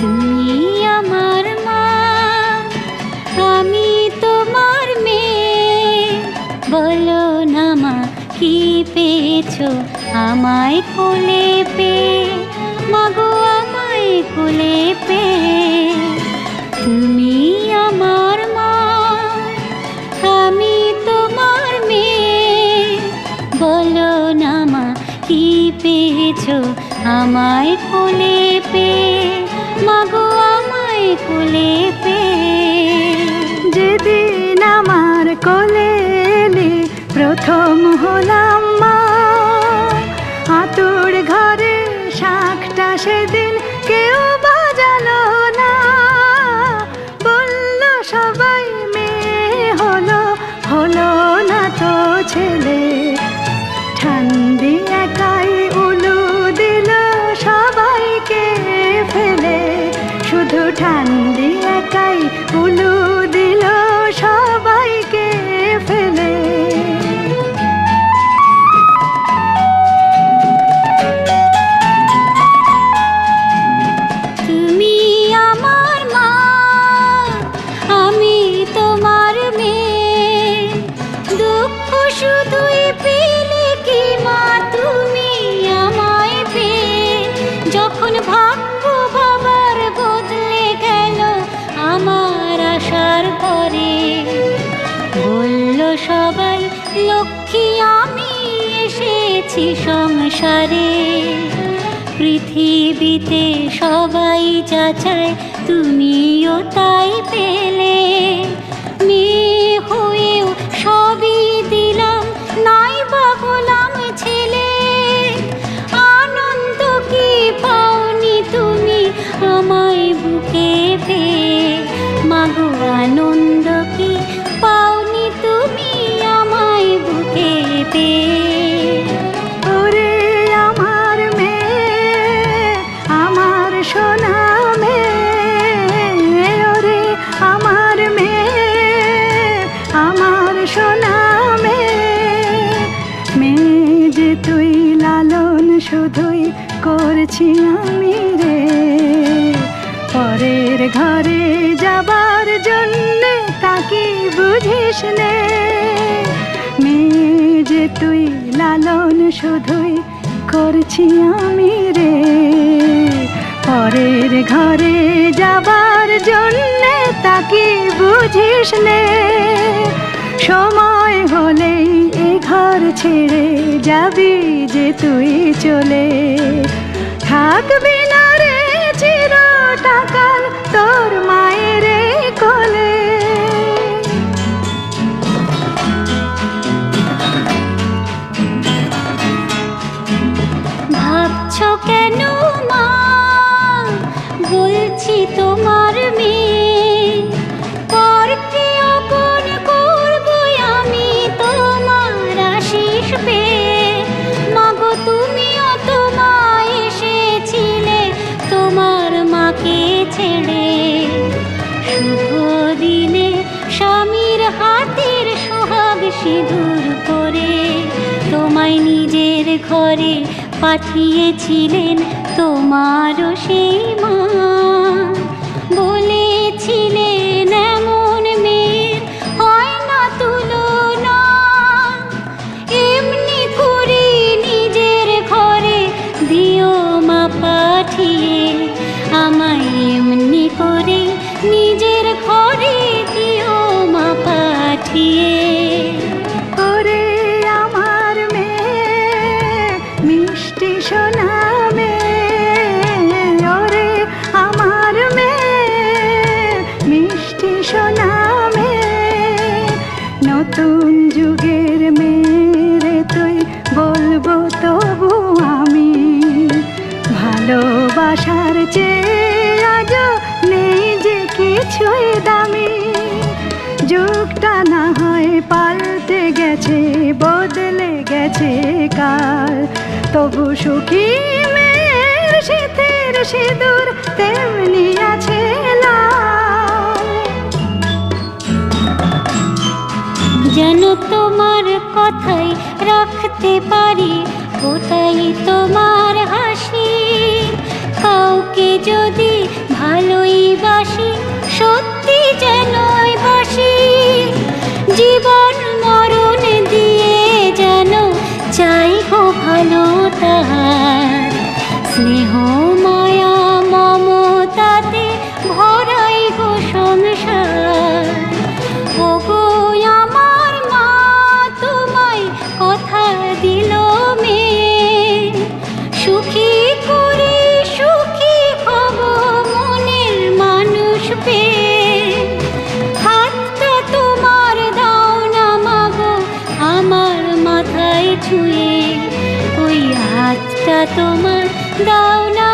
তুমি আমার মা, আমি তোমার মেয়ে। বলো না মা, কি পেয়েছ আমায় কোলে পে মাগো, আমায় কোলে পে তুমি আমার মা, আমি তোমার মেয়ে। বলো না মা, কি পেয়েছ আমায় কোলে পে মাগো আমায় কোলে পে যেদিন আমার কোলে প্রথম এসেছি সংসারে। পৃথিবীতে সবাই যা চায় তুমিও তাই পেলে। মেয়ে পরের ঘরে যাবার জন্য তাকে বুঝিস নে? মেয়ে যে তুই লালন শুধুই করছি আমি রে। পরের ঘরে যাবার জন্য তাকে বুঝিস নে। সময় হলেই এ ঘর ছেড়ে যাবি যে তুই চলে। থাকবি না রে চির টাকাল তোর মায়ের কোলে। ভাবছ কেন মা? বলছি তোমার ঘরে পাঠিয়েছিলেন তোমারও সেই মা। বলেছিলেন, এমন মেয়ের হয় না তুলনা। এমনি করে নিজের ঘরে দিও মা পাঠিয়ে। আমায় এমনি করে নিজের ঘরে দিও মা পাঠিয়ে। গেছে, বদলে গেছে কাল। তবু সুখী মেয়ের শীতের সিঁদুর তেমনি আছে যেন তোমার কথাই রাখতে পারি, ওটাই তোমার হাসি। কাউকে যদি ভালো সত্যি যেন বাসি। জীবন স্নেহ তোমার দাও না